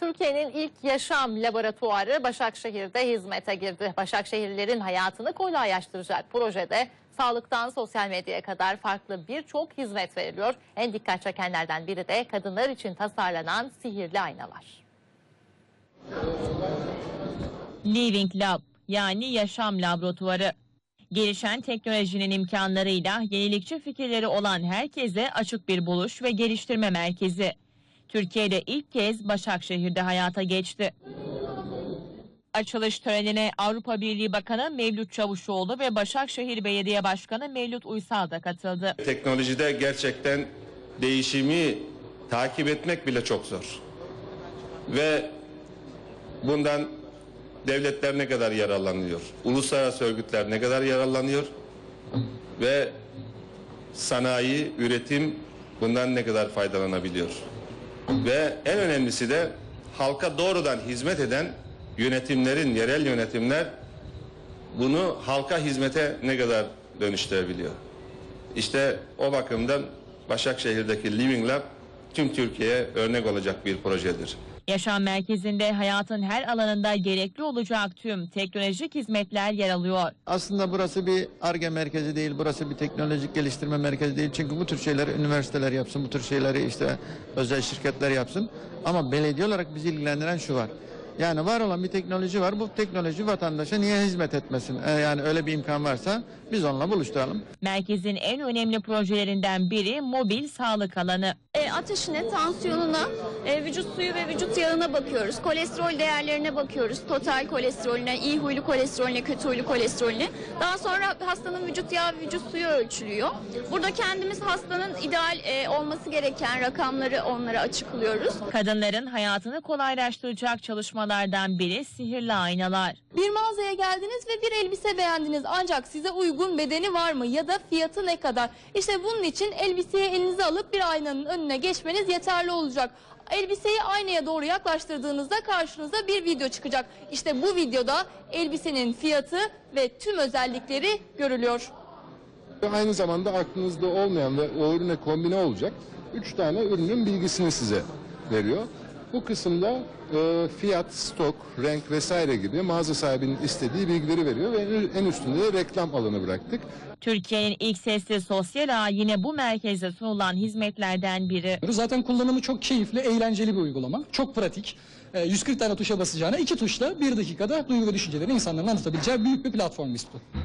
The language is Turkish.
Türkiye'nin ilk yaşam laboratuvarı Başakşehir'de hizmete girdi. Başakşehirlilerin hayatını kolaylaştıracak projede sağlıktan sosyal medyaya kadar farklı birçok hizmet veriliyor. En dikkat çekenlerden biri de kadınlar için tasarlanan sihirli aynalar. Living Lab yani yaşam laboratuvarı. Gelişen teknolojinin imkanlarıyla yenilikçi fikirleri olan herkese açık bir buluş ve geliştirme merkezi. Türkiye'de ilk kez Başakşehir'de hayata geçti. Açılış törenine Avrupa Birliği Bakanı Mevlüt Çavuşoğlu ve Başakşehir Belediye Başkanı Mevlüt Uysal da katıldı. Teknolojide gerçekten değişimi takip etmek bile çok zor. Ve bundan devletler ne kadar yararlanıyor? Uluslararası örgütler ne kadar yararlanıyor? Ve sanayi, üretim bundan ne kadar faydalanabiliyor? Ve en önemlisi de halka doğrudan hizmet eden yönetimlerin, yerel yönetimler bunu halka hizmete ne kadar dönüştürebiliyor? İşte o bakımdan Başakşehir'deki Living Lab tüm Türkiye'ye örnek olacak bir projedir. Yaşam merkezinde hayatın her alanında gerekli olacak tüm teknolojik hizmetler yer alıyor. Aslında burası bir ARGE merkezi değil, burası bir teknolojik geliştirme merkezi değil. Çünkü bu tür şeyleri üniversiteler yapsın, bu tür şeyleri işte özel şirketler yapsın. Ama belediye olarak bizi ilgilendiren şu var. Yani var olan bir teknoloji var. Bu teknoloji vatandaşa niye hizmet etmesin? Ee, yani öyle bir imkan varsa biz onunla buluşturalım. Merkezin en önemli projelerinden biri mobil sağlık alanı. E, ateşine, tansiyonuna, e, vücut suyu ve vücut yağına bakıyoruz. Kolesterol değerlerine bakıyoruz. Total kolesterolüne, iyi huylu kolesterolüne, kötü huylu kolesterolüne. Daha sonra hastanın vücut yağı ve vücut suyu ölçülüyor. Burada kendimiz hastanın ideal e, olması gereken rakamları onlara açıklıyoruz. Kadınların hayatını kolaylaştıracak çalışmalardan biri sihirli aynalar. Bir mağazaya geldiniz ve bir elbise beğendiniz ancak size uygun bedeni var mı ya da fiyatı ne kadar? İşte bunun için elbiseyi elinize alıp bir aynanın önüne geçmeniz yeterli olacak. Elbiseyi aynaya doğru yaklaştırdığınızda karşınıza bir video çıkacak. İşte bu videoda elbisenin fiyatı ve tüm özellikleri görülüyor. Ve Aynı zamanda aklınızda olmayan ve o ürüne kombine olacak 3 tane ürünün bilgisini size veriyor. Bu kısımda e, fiyat, stok, renk vesaire gibi mağaza sahibinin istediği bilgileri veriyor ve en üstünde de reklam alanı bıraktık. Türkiye'nin ilk sesli sosyal ağı yine bu merkezde sunulan hizmetlerden biri. Zaten kullanımı çok keyifli, eğlenceli bir uygulama. Çok pratik. Ee, 140 tane tuşa basacağına iki tuşla bir dakikada duygu ve düşüncelerini insanların anlatabileceği büyük bir platform bu.